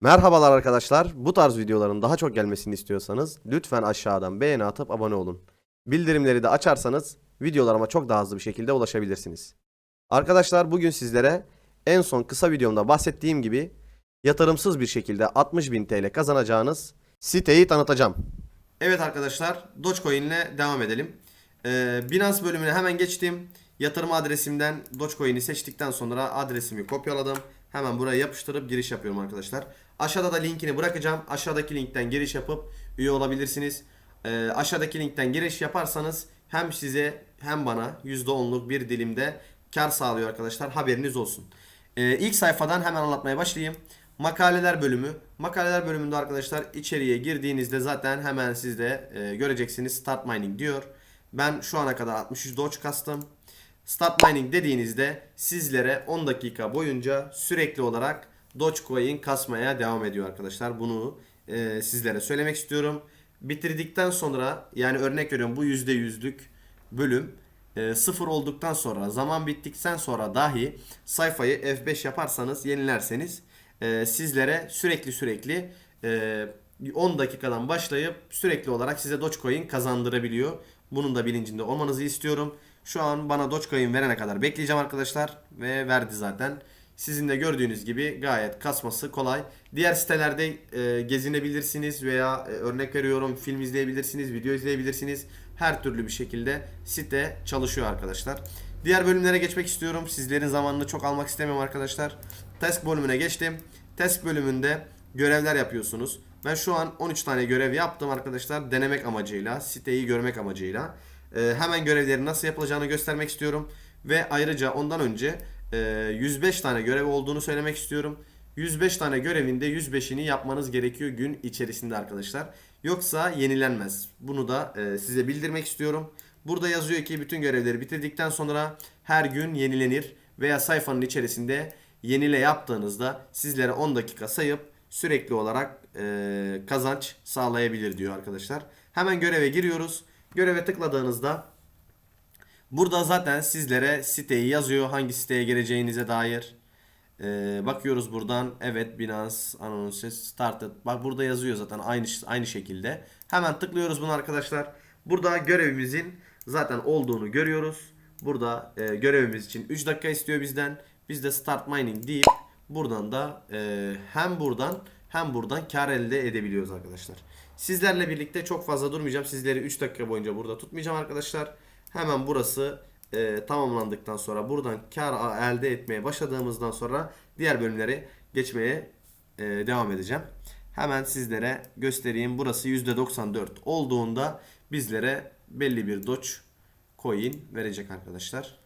Merhabalar arkadaşlar. Bu tarz videoların daha çok gelmesini istiyorsanız lütfen aşağıdan beğeni atıp abone olun. Bildirimleri de açarsanız videolarıma çok daha hızlı bir şekilde ulaşabilirsiniz. Arkadaşlar bugün sizlere en son kısa videomda bahsettiğim gibi yatırımsız bir şekilde 60.000 TL kazanacağınız siteyi tanıtacağım. Evet arkadaşlar Dogecoin ile devam edelim. Ee, Binance bölümüne hemen geçtim. Yatırım adresimden Dogecoin'i seçtikten sonra adresimi kopyaladım. Hemen buraya yapıştırıp giriş yapıyorum arkadaşlar. Aşağıda da linkini bırakacağım. Aşağıdaki linkten giriş yapıp üye olabilirsiniz. Ee, aşağıdaki linkten giriş yaparsanız hem size hem bana %10'luk bir dilimde kar sağlıyor arkadaşlar. Haberiniz olsun. Ee, ilk sayfadan hemen anlatmaya başlayayım. Makaleler bölümü. Makaleler bölümünde arkadaşlar içeriye girdiğinizde zaten hemen sizde e, göreceksiniz Start Mining diyor. Ben şu ana kadar 63 Doge kastım. Start Mining dediğinizde sizlere 10 dakika boyunca sürekli olarak Dogecoin kasmaya devam ediyor arkadaşlar. Bunu e, sizlere söylemek istiyorum. Bitirdikten sonra yani örnek veriyorum bu %100'lük bölüm e, sıfır olduktan sonra zaman bittikten sonra dahi sayfayı F5 yaparsanız yenilerseniz e, sizlere sürekli sürekli e, 10 dakikadan başlayıp sürekli olarak size Dogecoin kazandırabiliyor. Bunun da bilincinde olmanızı istiyorum. Şu an bana Dogecoin verene kadar bekleyeceğim arkadaşlar ve verdi zaten. Sizin de gördüğünüz gibi gayet kasması kolay. Diğer sitelerde e, gezinebilirsiniz veya e, örnek veriyorum film izleyebilirsiniz, video izleyebilirsiniz. Her türlü bir şekilde site çalışıyor arkadaşlar. Diğer bölümlere geçmek istiyorum. Sizlerin zamanını çok almak istemiyorum arkadaşlar. Task bölümüne geçtim. Task bölümünde görevler yapıyorsunuz. Ben şu an 13 tane görev yaptım arkadaşlar. Denemek amacıyla, siteyi görmek amacıyla. Ee, hemen görevlerin nasıl yapılacağını göstermek istiyorum. Ve ayrıca ondan önce e, 105 tane görev olduğunu söylemek istiyorum. 105 tane görevinde 105'ini yapmanız gerekiyor gün içerisinde arkadaşlar. Yoksa yenilenmez. Bunu da e, size bildirmek istiyorum. Burada yazıyor ki bütün görevleri bitirdikten sonra her gün yenilenir veya sayfanın içerisinde yenile yaptığınızda sizlere 10 dakika sayıp sürekli olarak e, kazanç sağlayabilir diyor arkadaşlar. Hemen göreve giriyoruz. Göreve tıkladığınızda burada zaten sizlere siteyi yazıyor. Hangi siteye geleceğinize dair. Ee, bakıyoruz buradan. Evet Binance Anonymous Started. Bak burada yazıyor zaten aynı aynı şekilde. Hemen tıklıyoruz bunu arkadaşlar. Burada görevimizin zaten olduğunu görüyoruz. Burada e, görevimiz için 3 dakika istiyor bizden. Biz de Start Mining deyip buradan da e, hem buradan hem buradan kar elde edebiliyoruz arkadaşlar. Sizlerle birlikte çok fazla durmayacağım. Sizleri 3 dakika boyunca burada tutmayacağım arkadaşlar. Hemen burası e, tamamlandıktan sonra buradan kar elde etmeye başladığımızdan sonra diğer bölümleri geçmeye e, devam edeceğim. Hemen sizlere göstereyim. Burası %94 olduğunda bizlere belli bir Doge coin verecek arkadaşlar.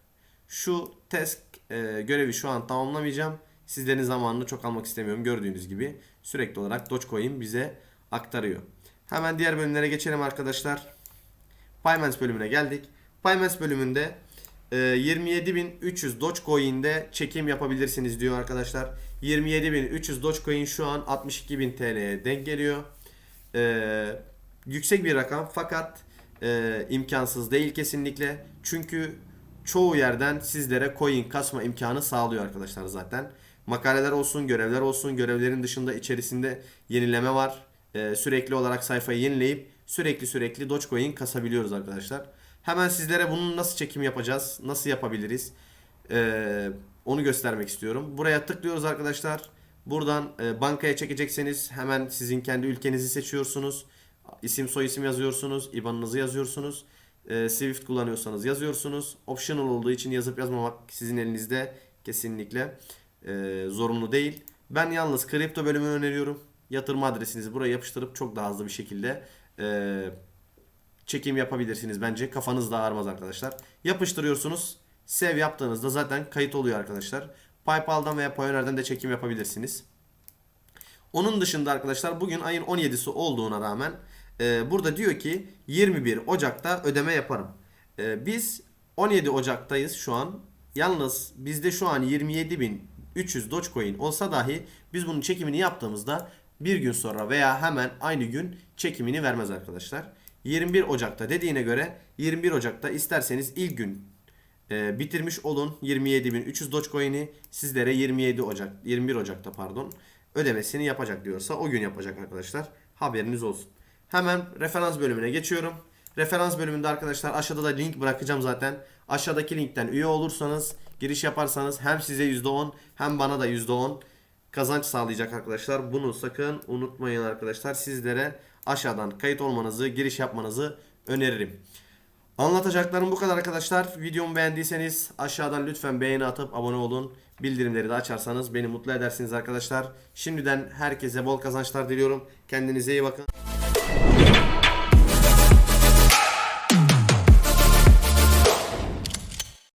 Şu test e, görevi şu an tamamlamayacağım. Sizlerin zamanını çok almak istemiyorum. Gördüğünüz gibi sürekli olarak Dogecoin bize aktarıyor. Hemen diğer bölümlere geçelim arkadaşlar. Payments bölümüne geldik. Payments bölümünde e, 27.300 Dogecoin'de çekim yapabilirsiniz diyor arkadaşlar. 27.300 Dogecoin şu an 62.000 TL'ye denk geliyor. E, yüksek bir rakam fakat e, imkansız değil kesinlikle. Çünkü çoğu yerden sizlere coin kasma imkanı sağlıyor arkadaşlar zaten. Makaleler olsun, görevler olsun, görevlerin dışında içerisinde yenileme var. Ee, sürekli olarak sayfayı yenileyip sürekli sürekli Dogecoin kasabiliyoruz arkadaşlar. Hemen sizlere bunun nasıl çekim yapacağız, nasıl yapabiliriz ee, onu göstermek istiyorum. Buraya tıklıyoruz arkadaşlar. Buradan e, bankaya çekecekseniz hemen sizin kendi ülkenizi seçiyorsunuz. İsim soy isim yazıyorsunuz, IBAN'ınızı yazıyorsunuz. E, Swift kullanıyorsanız yazıyorsunuz. Optional olduğu için yazıp yazmamak sizin elinizde kesinlikle e, zorunlu değil. Ben yalnız kripto bölümünü öneriyorum. Yatırım adresinizi buraya yapıştırıp çok daha hızlı bir şekilde e, çekim yapabilirsiniz bence. Kafanız da ağrımaz arkadaşlar. Yapıştırıyorsunuz. Save yaptığınızda zaten kayıt oluyor arkadaşlar. PayPal'dan veya Payoneer'den de çekim yapabilirsiniz. Onun dışında arkadaşlar bugün ayın 17'si olduğuna rağmen e, burada diyor ki 21 Ocak'ta ödeme yaparım. E, biz 17 Ocak'tayız şu an. Yalnız bizde şu an 27.300 Dogecoin olsa dahi biz bunun çekimini yaptığımızda bir gün sonra veya hemen aynı gün çekimini vermez arkadaşlar. 21 Ocak'ta dediğine göre 21 Ocak'ta isterseniz ilk gün e, bitirmiş olun 27.300 Dogecoin'i sizlere 27 Ocak 21 Ocak'ta pardon ödemesini yapacak diyorsa o gün yapacak arkadaşlar. Haberiniz olsun. Hemen referans bölümüne geçiyorum. Referans bölümünde arkadaşlar aşağıda da link bırakacağım zaten. Aşağıdaki linkten üye olursanız, giriş yaparsanız hem size %10 hem bana da %10 kazanç sağlayacak arkadaşlar. Bunu sakın unutmayın arkadaşlar. Sizlere aşağıdan kayıt olmanızı, giriş yapmanızı öneririm. Anlatacaklarım bu kadar arkadaşlar. Videomu beğendiyseniz aşağıdan lütfen beğeni atıp abone olun. Bildirimleri de açarsanız beni mutlu edersiniz arkadaşlar. Şimdiden herkese bol kazançlar diliyorum. Kendinize iyi bakın.